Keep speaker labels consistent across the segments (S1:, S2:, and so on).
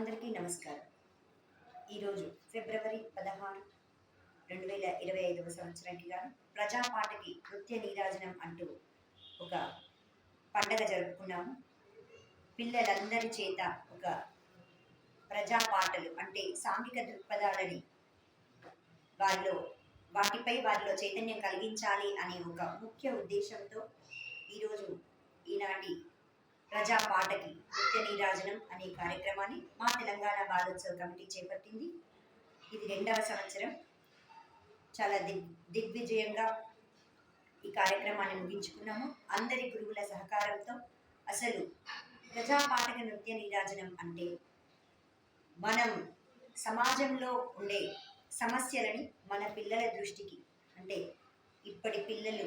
S1: అందరికీ నమస్కారం. ఈరోజు ఫిబ్రవరి పదహారు రెండు వేల ఇరవై ఐదవ సంవత్సరానికి గాను ప్రజాపాటకి నృత్య నీరాజనం అంటూ ఒక పండగ జరుపుకున్నాము. పిల్లలందరి చేత ఒక ప్రజా పాటలు అంటే సాంఘిక దృక్పథాలని వారిలో వాటిపై వారిలో చైతన్యం కలిగించాలి అనే ఒక ముఖ్య ఉద్దేశంతో ఈరోజు ఈనాటి ప్రజా పాటకి నృత్య నీరాజనం అనే కార్యక్రమాన్ని మా తెలంగాణ బాలోత్సవ కమిటీ చేపట్టింది. ఇది రెండవ సంవత్సరం. చాలా దిగ్ దిగ్విజయంగా ఈ కార్యక్రమాన్ని ముగించుకున్నాము. అందరి గురువుల సహకారంతో అసలు ప్రజా పాటక నృత్య నీరాజనం అంటే మనం సమాజంలో ఉండే సమస్యలని మన పిల్లల దృష్టికి అంటే ఇప్పటి పిల్లలు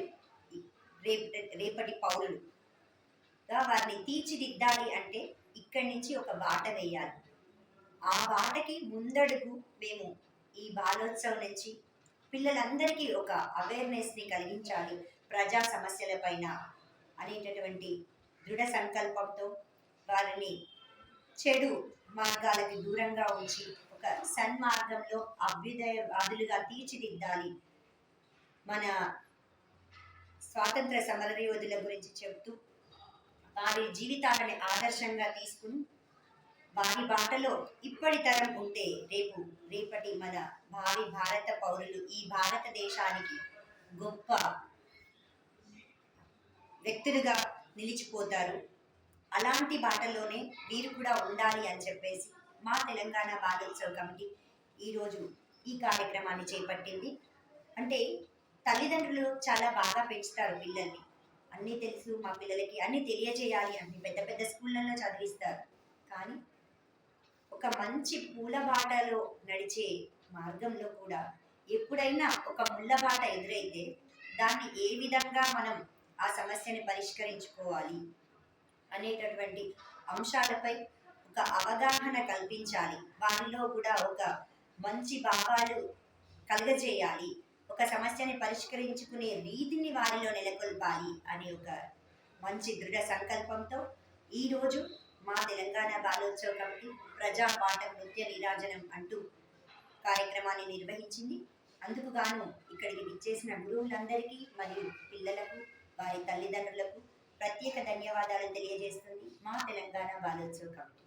S1: రేపటి రేపటి పౌరులు గా వారిని తీర్చిదిద్దాలి అంటే ఇక్కడి నుంచి ఒక బాట వేయాలి. ఆ బాటకి ముందడుగు మేము ఈ బాలోత్సవం నుంచి పిల్లలందరికీ ఒక అవేర్నెస్ని కలిగించాలి ప్రజా సమస్యల పైన అనేటటువంటి దృఢ సంకల్పంతో వారిని చెడు మార్గాలకి దూరంగా ఉంచి ఒక సన్మార్గంలో అభ్యుదయవాదులుగా తీర్చిదిద్దాలి. మన స్వాతంత్ర సమరయోధుల గురించి చెప్తూ వారి జీవితాలని ఆదర్శంగా తీసుకుని వారి బాటలో ఇప్పటి తరం ఉంటే రేపు రేపటి మన భావి భారత పౌరులు ఈ భారతదేశానికి గొప్ప వ్యక్తులుగా నిలిచిపోతారు. అలాంటి బాటలోనే వీరు కూడా ఉండాలి అని చెప్పేసి మా తెలంగాణ బాలోత్సవ కమిటీ ఈరోజు ఈ కార్యక్రమాన్ని చేపట్టింది. అంటే తల్లిదండ్రులు చాలా బాగా పెంచుతారు పిల్లల్ని. అన్నీ తెలుసు మా పిల్లలకి అన్నీ తెలియజేయాలి అని పెద్ద పెద్ద స్కూళ్ళల్లో చదివిస్తారు. కానీ ఒక మంచి పూల బాటలో నడిచే మార్గంలో కూడా ఎప్పుడైనా ఒక ముళ్ళ బాట ఎదురైతే దాన్ని ఏ విధంగా మనం ఆ సమస్యని పరిష్కరించుకోవాలి అనేటటువంటి అంశాలపై ఒక అవగాహన కల్పించాలి. వారిలో కూడా ఒక మంచి భావాలు కలుగజేయాలి. ఒక సమస్యని పరిష్కరించుకునే రీతిని వారిలో నెలకొల్పాలి అనే ఒక మంచి దృఢ సంకల్పంతో ఈరోజు మా తెలంగాణ బాలోత్సవ కమిటీ ప్రజా పాట నృత్య నీరాజనం అంటూ కార్యక్రమాన్ని నిర్వహించింది. అందుకు గాను ఇక్కడికి విచ్చేసిన గురువులందరికీ మరియు పిల్లలకు వారి తల్లిదండ్రులకు ప్రత్యేక ధన్యవాదాలు తెలియజేస్తుంది మా తెలంగాణ బాలోత్సవ కమిటీ.